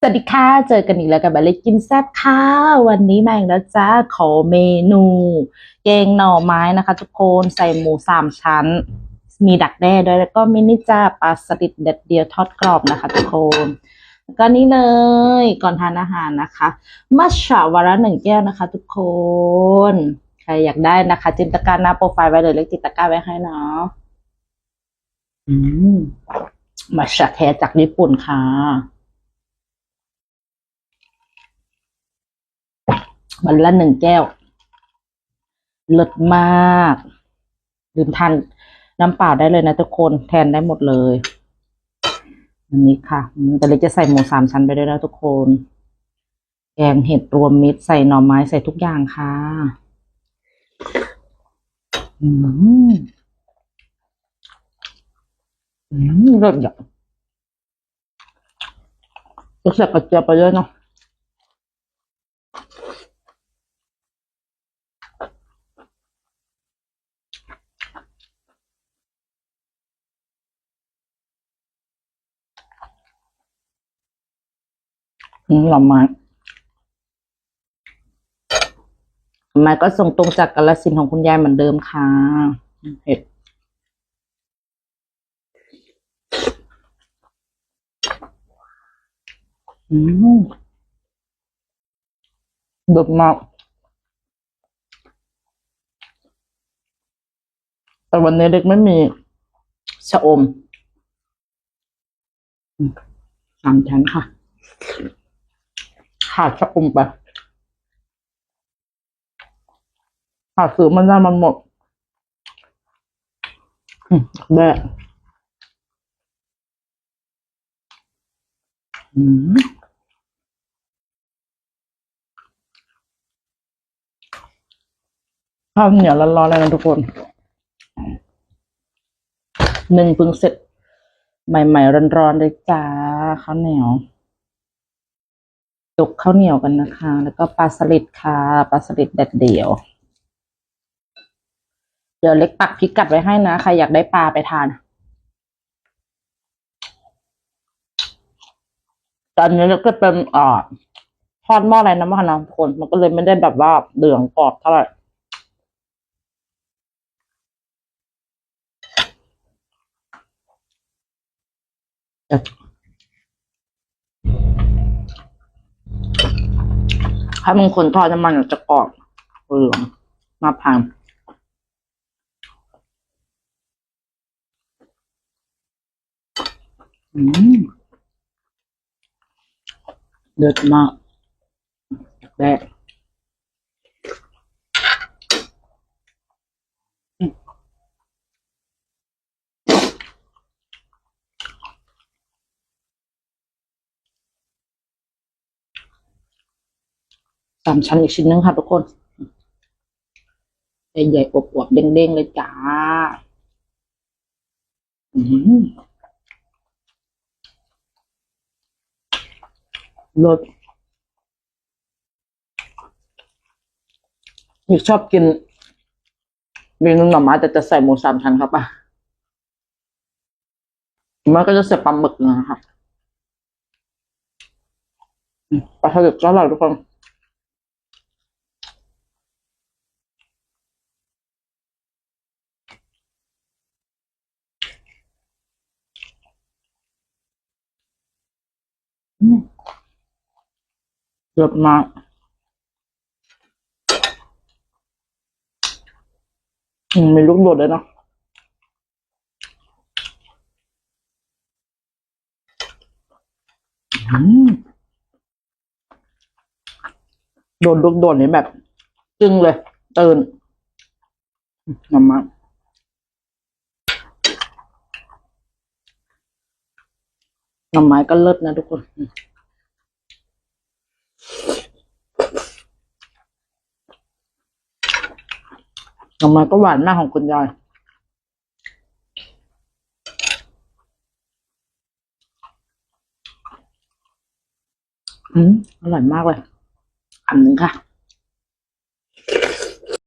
สวัสดีค่ะ เจอกันอีกแล้วกับบัลเล็กินแซ่บค่ะ วันนี้มาอีกแล้วจ้า ขอเมนูแกงหน่อไม้นะคะ ทุกคนใส่หมูสามชั้น มีดักแด้ด้วยแล้วก็มินิจ้าปลาสลิดเด็ดเดียวทอดกรอบนะคะ ทุกคนแล้วก็นี่เลยก่อนทานอาหารนะคะมัชชาวาระหนึ่งแก้วนะคะ ทุกคน ใครอยากได้นะคะ จินตการหน้าโปรไฟล์ไว้เลยเล็กจินตะกร้าไว้ให้เนาะอืมมัชชาแท้จากญี่ปุ่นค่ะ วันละหนึ่งแก้วเลิศมากดื่มทานน้ำเปล่าได้เลยนะทุกคนแทนได้หมดเลยอันนี้ค่ะ แต่เล็กจะใส่หมูสามชั้นไปด้วยนะทุกคน แกงเห็ดรวมมิตรใส่หน่อไม้ใส่ทุกอย่างค่ะอืมอืมเลิศอะรู้สึกกระเจี๊ยบไปด้วยเนาะ อืมหอไม้หน่อไม้ก็ส่งตรงจากกาฬสินของคุณยายเหมือนเดิมค่ะเห็ดอืมด็ดมากแต่วันนี้เด็กไม่มีชะอมสามชั้นค่ะ ขาดชะอมไปขาดซื้อมันได้มันหมดแม่อืมข้าวเหนียวร้อนๆเลยนะทุกคนหนึ่งเพิ่งเสร็จ ใหม่ๆร้อนๆเลยจ้าข้าวเหนียว จกข้าวเหนียวกันนะคะ แล้วก็ปลาสลิดค่ะปลาสลิดแดดเดียว เดี๋ยวเล็กปักพิกัดไว้ให้นะใครอยากได้ปลาไปทานตอนนี้เล็กก็เป็นอ่าทอดหม้ออะไรนะมานะทุกคนมันก็เลยไม่ได้แบบว่าเหลืองกรอบเท่าไหร่ ถ้าบางคนทอดน้ำมันอาจจะกรอบเหลืองมาพังอืมเดือดมากแรก สามชั้นอีกชิ้นนึงค่ะทุกคนใหญ่ๆอวบๆเด้งๆเลยจ้าอืมรสอีกชอบกินเมนูหน่อไม้แต่จะใส่หมูสามชั้นครับป่ะมันก็จะใส่ปลาหมึกนะครับปลาสลิดก็อร่อยทุกคนอืม เยอะมากมีลูกโดดเลยนะโดนลูกโดดนี่แบบ จึงเลย ตื่นน้ำมันหน่อไม้ก็เลิศนะทุกคน ออกมาก็หวานมากของคุณยายอืมอร่อยมากเลยอันหนึ่งค่ะ